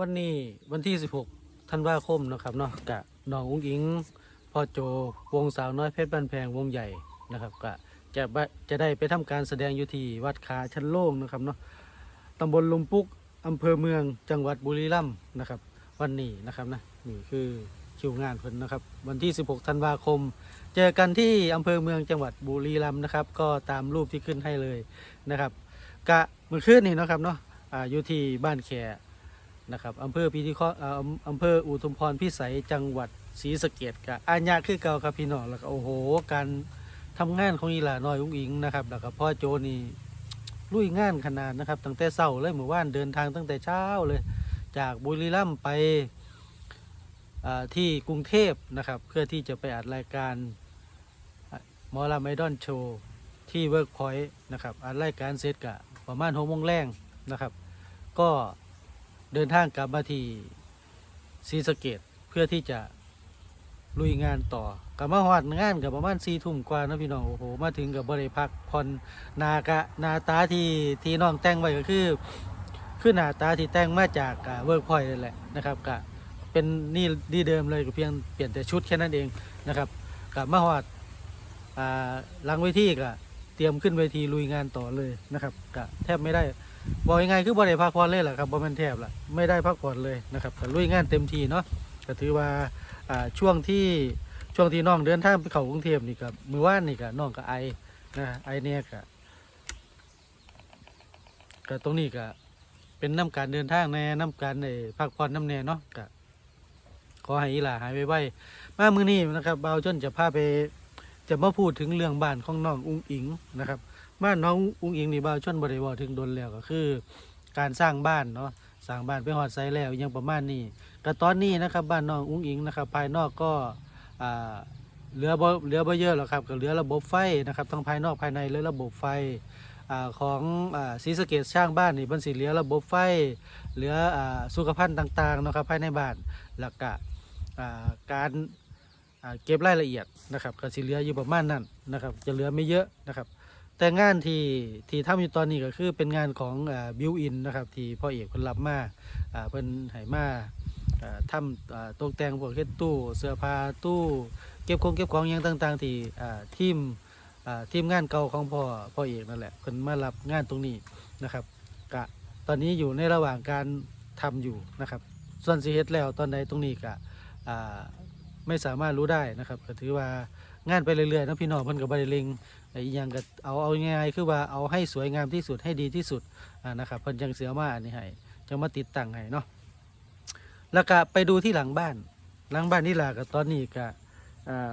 วันนี้วันที่ 16ธันวาคมนะครับเนาะกะน้องอุ้งอิงพ่อโจวงสาวน้อยเพชรบ้านแพงวงใหญ่นะครับกะจะจะได้ไปทำการแสดงอยู่ที่วัดขาชั้นโล่งนะครับเนาะตำบลลุมปุกอำเภอเมืองจังหวัดบุรีรัมย์นะครับ วันนี้นะครับนะนี่คือคิวงานเพิ่นนะครับ วันที่ 16ธันวาคม เจอกันที่อำเภอเมืองจังหวัดบุรีรัมย์นะครับ ก็ตามรูปที่ขึ้นให้เลยนะครับ กะเมื่อคืนนี่เนะครับเนาะอ่าอยู่ที่บ้านแข นะครับอำเภอพิธีเคราะห์อ่าอำอำเภออุทุมพรพิสัยจังหวัดศรีสะเกดกะอาญาคือเก่าครับพี่น้องแล้วก็โอ้โห การทำงานของอีหลาน้อยอุ้งอิงนะครับแล้วก็พ่อโจนี่ลุยงานขนาดนะครับตั้งแต่เช้าเลยเมื่อวานเดินทางตั้งแต่เช้าเลย จากบุรีรัมย์ไปที่กรุงเทพนะครับ เพื่อที่จะไปอัดรายการมอลำไอดอนโชว์ที่เวิร์กพอยต์นะครับอัดรายการเสร็จกะประมาณหกโมงแรงนะครับ ก็ เดินทางกลับมาที่ศรีสะเกดเพื่อที่จะลุยงานต่อกลับมาหอดงานกับประมาณสี่ทุ่มกว่านะพี่น้องโอ้โหมาถึงกับบริพักผ่อนากะนาตาที่ที่น้องแต่งไว้ก็คือคือนาตาที่แต่งมาจากเวิร์กพอยต์นั่นแหละนะครับกะเป็นนี่ดีเดิมเลยก็เพียงเปลี่ยนแต่ชุดแค่นั้นเองนะครับกลับมาหอดอ่าหลังเวทีก็ เตรียมขึ้นเวทีลุยงานต่อเลยนะครับกะแทบไม่ได้บอกยังไงคือบ่ได้พักผ่อนเลยแหละครับบ่แม่นแทบละไม่ได้พักผ่อนเลยนะครับก็ลุยงานเต็มทีเนาะก็ถือว่าอ่าช่วงที่ช่วงที่น้องเดินทางไปเขากรุงเทพนี่กับมือว่านนี่กับน้องกับไอนะไอเนี่ยกะก็ตรงนี้ก็เป็นน้ำการเดินทางในน้ำการในพักผ่อนน้ำแน่เนาะก็ขอให้อีหลาหายไวๆมามือนี้นะครับเบาจนจะพาไป จะมาพูดถึงเรื่องบ้านของน้องอุ้งอิงนะครับบ้านน้องอุ้งอิงนี่เบาชนบริวารถึงดนแล้วก็คือ การสร้างบ้านเนาะสร้างบ้านไปหอดไซแล้วยังประมาณนี้ก็ตอนนี้นะครับบ้านน้องอุ้งอิงนะครับภายนอกก็เหลือบเหลือบ่เยอะหรอกครับก็เหลือระบบไฟนะครับทั้งภายนอกภายในเหลือระบบไฟอของซีสเกดสร้างบ้านนี่เพิ่นสิเหลือระบบไฟเหลืออสุขภัณฑ์ต่างๆนะครับภายในบ้านแล้วก็การ เก็บรายละเอียดนะครับก็สิเหลืออยู่ประมาณนั้นนะครับ จะเหลือไม่เยอะนะครับ แต่งานที่ที่ทำอยู่ตอนนี้ก็คือเป็นงานของบิวอินนะครับที่พ่อเอกเพิ่นรับมาเพิ่นให้มาอ่าทำตกแต่งพวกเฮ็ตู้ เสื้อผ้าตู้ เก็บของเก็บของอย่างต่างๆ ที่ทีมทีมงานเก่าของพ่อพ่อเอกนั่นแหละเพิ่นมารับงานตรงนี้นะครับกะตอนนี้อยู่ในระหว่างการทำอยู่นะครับ ส่วนสิเฮ็ดแล้วตอนใดตรงนี้กะ ไม่สามารถรู้ได้นะครับก็ถือว่างานไปเรื่อยๆนะพี่น้องเพิ่นก็บ่ได้เล็งไอ้อหยังก็เอาเอาง่ายๆคือว่าเอาให้สวยงามที่สุดให้ดีที่สุดนะครับเพิ่นจังเสือมาอันนี้ให้จังมาติดตั้งให้เนาะแล้วก็ไปดูที่หลังบ้านหลังบ้านนี่ล่ะก็ตอนนี้ก็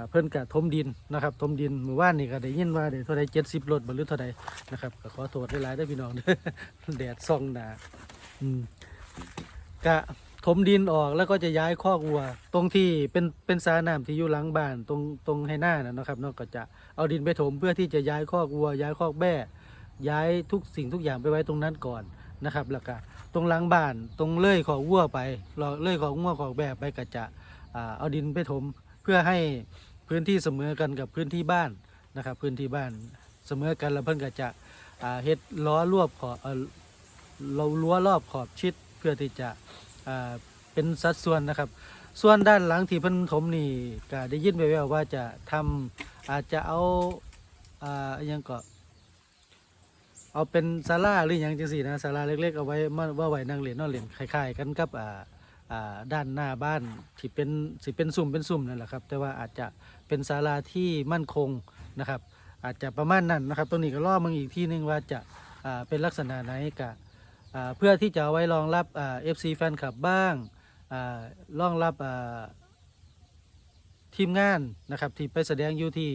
เพิ่นกะทมดินนะครับทมดินหมู่บ้านนี่ก็ได้ยินว่าเดี๋ยวเท่าใดเจ็ดสิบรถบรรลุเท่าใดนะครับก็ขอโทษหลายๆด้วยพี่น้องแดดส่องหนาอืมกะ ถมดินออกแล้วก็จะย้ายคอกวัว ตรงที่เป็นเป็นสาน้ำที่อยู่หลังบ้านตรงตรงให้หน้านะครับนาะก็จะเอาดินไปถมเพื่อที่จะย้ายคอกวัว ย้ายคอกแบ่ย้ายทุกสิ่งทุกอย่างไปไว้ตรงนั้นก่อนนะครับแล้วก็ตรงหลังบ้านตรงเลื่อยของวัวไปเราเลื่อยของวัวของแบ่ไปก็จะเอาดินไปถมเพื่อให้พื้นที่เสมอกันกับพื้นที่บ้านนะครับ พื้นที่บ้านเสมอกันแล้วเพิ่นก็จะเฮ็ดล้อรวบขอบเรารั้วรอบขอบชิดเพื่อที่จะ เป็นสัดส่วนนะครับ ส่วนด้านหลังที่เพิ่นถมนี่ก็ได้ยินแว่วว่าจะทำอาจจะเอาอ่าอิหยังก็เอาเป็นศาลาหรืออย่างจังสี่นะศาลาเล็กๆเอาไว้มาว่าไว้นั่งเล่นนอนเล่นคล้ายๆกันกับอ่าอ่าด้านหน้าบ้านที่เป็นสิเป็นสุ่มเป็นสุ่มนั่นแหละครับ แต่ว่าอาจจะเป็นศาลาที่มั่นคงนะครับ อาจจะประมาณนั้นนะครับตรงนี้ก็ล่อมึงอีกที่นึงว่าจะอ่าเป็นลักษณะไหนกะอ่า เพื่อที่จะไว้รองรับเอฟซีแฟนคลับบ้างรองรับทีมงานนะครับที่ไปแสดงอยู่ที่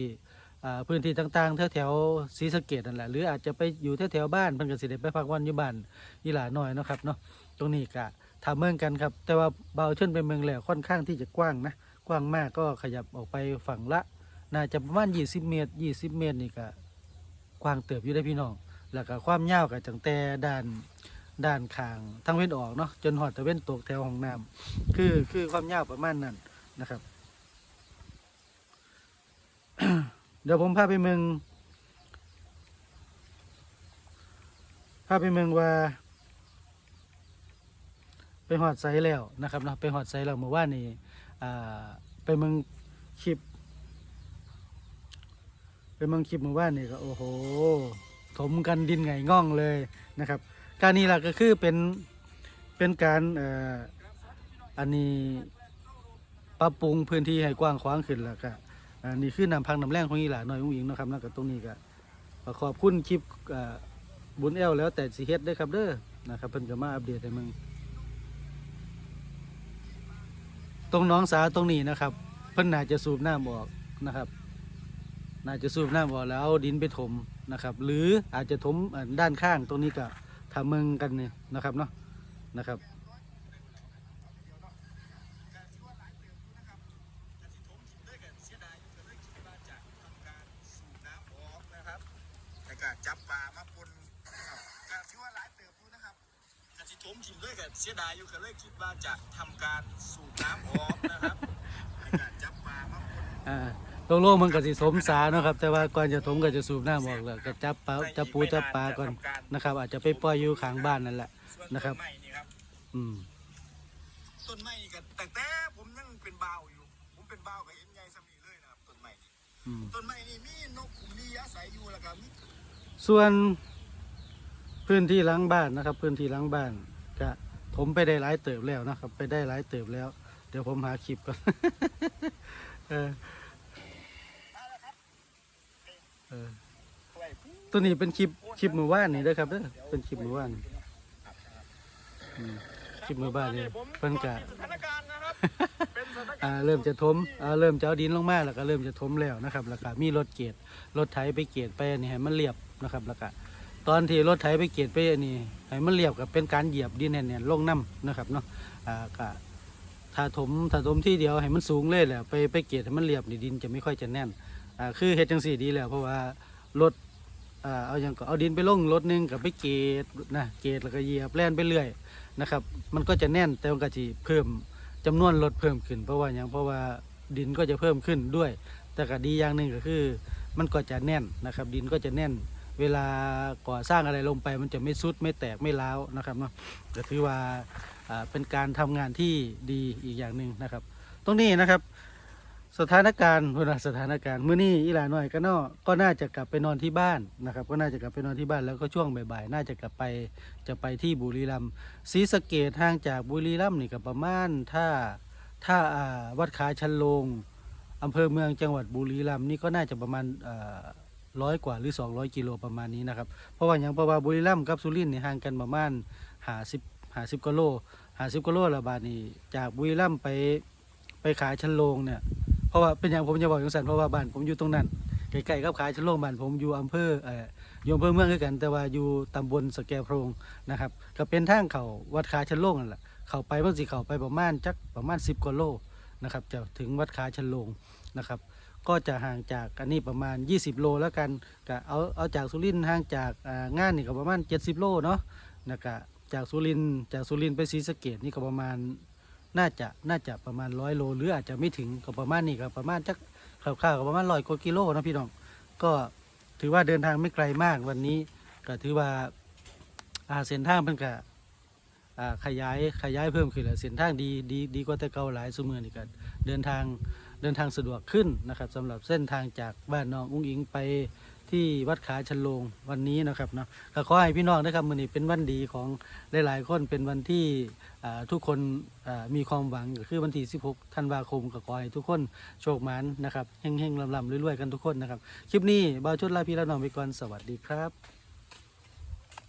พื้นที่ต่างๆแถวๆศรีสะเกดนั่นแหละหรืออาจจะไปอยู่แถวๆบ้านเพิ่นก็สิได้ไปพักวันอยู่บ้านยีหลาน้อยนะครับเนาะตรงนี้กะทำเมืองกันครับ แต่ว่าเบาเช่นเป็นเมืองแหลวค่อนข้างที่จะกว้างนะกว้างมากก็ขยับออกไปฝั่งละ น่าจะประมาณ20 เมตร 20 เมตรนี่ก็กว้างเติบอยู่ได้พี่น้อง แล้วก็ความยาวกับจังแต่ด้าน ด้านข้างทั้งเว้นออกเนาะจนหอดตะเว้นตกแถวห้องน้ำคือคือความยาวประมาณนั้นนะครับ เดี๋ยวผมพาไปเมืองพาไปเมืองว่า ไปหอดไซแล้วนะครับเนาะไปหอดไซแล้วเมื่อวานนี้อ่าไปเมืองคลิปไปเมืองคลิปเมื่อวานนี่ก็โอ้โห ถมกันดินไงง่องเลยนะครับ การนี้ล่ะก็คือเป็นเป็นการอ,อันนี้ปรับปรุงพื้นที่ให้กว้างขวางขึ้นแล้วก็อันนี้คือนำพังนำแรงของอีหลาน้อยอุ้งอิงนะครับแล้วก็ตรงนี้ก็ขอบคุณคลิปบุญแอลแล้วแต่สิเฮ็ดด้อครับเด้อนะครับเพิ่นก็มาอัปเดตให้มึงตรงน้องสาตรงนี้นะครับ เพิ่นน่าจะสูบน้ำออกนะครับน่าจะสูบน้ำออกแล้วเอาดินไปถมนะครับ หรืออาจจะถมด้านข้างตรงนี้ก็ ทำเมืองกันเนี่ยนะครับเนาะนะครับจับปลามาปนครับชื่อว่าหลายเติบอยู่นะครับการสิถมถิ่มด้วยกันเสียดายอยู่ก็เลยคิดว่าจะทำการสูบน้ำออกนะครับในการจับปลามาปน อ่าโล่งๆมันก็สิถมสาเนาะครับ แต่ว่าก่อนจะถมก็จะสูบน้ำออกแล้วก็จับปลาจับปูจับปลาก่อนนะครับ อาจจะไปปล่อยอยู่ข้างบ้านนั่นแหละส่วนนะครับต้นไม้นี่ครับ อืม ต้นไม้นี่ก็แต่แต่ผมยังเป็นบ่าวอยู่ ผมเป็นบ่าวกับเอ็นใหญ่สมีเลยนะครับต้นไม้นี่อืม ต้นไม้นี่มีนกมีอาศัยอยู่แล้วก็มีส่วนพื้นที่หล้างบ้านนะครับ พื้นที่หล้างบ้านก็ถมไปได้หลายเติบแล้วนะครับ ไปได้หลายเติบแล้ว เดี๋ยวผมหาคลิปก่อน เออเออไว้ผู้ ตัวนี้เป็นคลิปคลิปมือว่านนี่เด้อครับเด้อเป็นคลิปมือว่านอืมคลิปมือบ้านนี่เพิ่นกะสถานการณ์นะครับเป็นสถานการณ์อ่าเริ่มจะถมอ่าเริ่มจะเอาดินลงมาแล้วก็เริ่มจะถมแล้วนะครับ แล้วก็มีรถเกียรรถไถไปเกียรไปอันนี่ให้มันเรียบนะครับ แล้วก็ตอนที่รถไถไปเกียรไปอันนี้ให้มันเรียบกับเป็นการเหยียบดินแน่นๆลงน้ำนะครับเนาะอ่าก็ถ้าถมถ้าถมที่เดียวให้มันสูงเลยแหละไปไปเกียรให้มันเรียบนี่ดินจะไม่ค่อยจะแน่น อ่าคือเฮ็ดจังสี่ดีแล้วเพราะว่ารถอ่าเอาอย่างก็เอาดินไปลงรถหนึงกับไปเกียรนะเกียรแล้วก็เหยียบแล่นไปเรื่อยนะครับ มันก็จะแน่นแต่มันก็จะเพิ่มจำนวนรถเพิ่มขึ้น เพราะว่าอย่างเพราะว่าดินก็จะเพิ่มขึ้นด้วย แต่ก็ดีอย่างหนึ่งก็คือ มันก็จะแน่นนะครับ ดินก็จะแน่น เวลาก่อสร้างอะไรลงไป มันจะไม่ซุดไม่แตกไม่ร้าวนะครับเนาะก็ถือว่าอ่าเป็นการทำงานที่ดีอีกอย่างหนึ่งนะครับ ตรงนี้นะครับ สถานการณ์เวลาสถานการณ์มื้อนี้อีหลาน้อยก็นอก็น่าจะกลับไปนอนที่บ้านนะครับ ก็น่าจะกลับไปนอนที่บ้านแล้วก็ช่วงบ่ายๆน่าจะกลับไปจะไปที่บุรีรัมย์ศรีสะเกดห่างจากบุรีรัมย์นี่ก็ประมาณถ้าถ้าวัดขาชันลงอำเภอเมืองจังหวัดบุรีรัมย์นี่ก็น่าจะประมาณร้อยกว่าหรือ 200 กิโลประมาณนี้นะครับเพราะว่าอย่างเพราะว่าบุรีรัมย์กับสุรินทร์นี่ห่างกันประมาณหาสิบหาสิบกิโลหาสิบกิโลละบาทนี่จากบุรีรัมย์ไปไปขายชันลงเนี่ย ราะว่าเป็นอย่างผมจะบอกอย่างสันเพราะว่าบ้านผมอยู่ตรงนั้นใกล้ๆกับขายชะโลงบ้านผมอยู่อำเภอเอ่ออยู่อำเภอเมืองคือกัน แต่ว่าอยู่ตำบลสแกโพรงนะครับ ก็เป็นทางเขาวัดขาชะโลงนั่นแหละเข้าไปเมันสิเข้าไปประมาณจักประมาณ 10กว่าโลนะครับจะถึงวัดขาชะโลงนะครับก็จะห่างจากอันนี้ประมาณ 20 โลแล้วกันก็เอาเอาจากสุรินทร์ห่างจากงานนี่ก็ประมาณ 70 โลเนาะนะครับจากสุรินทร์จากสุรินทร์ไปศรีสะเกดนี่ก็ประมาณ น่าจะน่าจะประมาณร้อยโลหรืออาจจะไม่ถึงก็ประมาณนี้ก็ประมาณจักคร่าวๆก็ประมาณร้อยกว่ากิโลนะพี่น้องก็ถือว่าเดินทางไม่ไกลมากวันนี้ก็ถือว่าอาเส้นทางเป็นกะขยายขยายเพิ่มขึ้นแล้วเส้นทางดีดีดีกว่าแต่เก่าหลายสมือนี่ก็เดินทางเดินทางสะดวกขึ้นนะครับสำหรับเส้นทางจากบ้านน้องอุ้งอิงไป ที่วัดขาชันโลงวันนี้นะครับเนาะก็ขอให้พี่น้องนะครับมือนี้เป็นวันดีของหลายๆคนเป็นวันที่ทุกคนมีความหวังก็คือวันที่ 16 ธันวาคมก็ขอให้ทุกคนโชคมันนะครับเฮงๆลำๆรวยๆกันทุกคนนะครับ คลิปนี้บ่าวชุดลาพี่ละน้องไปก่อนสวัสดีครับ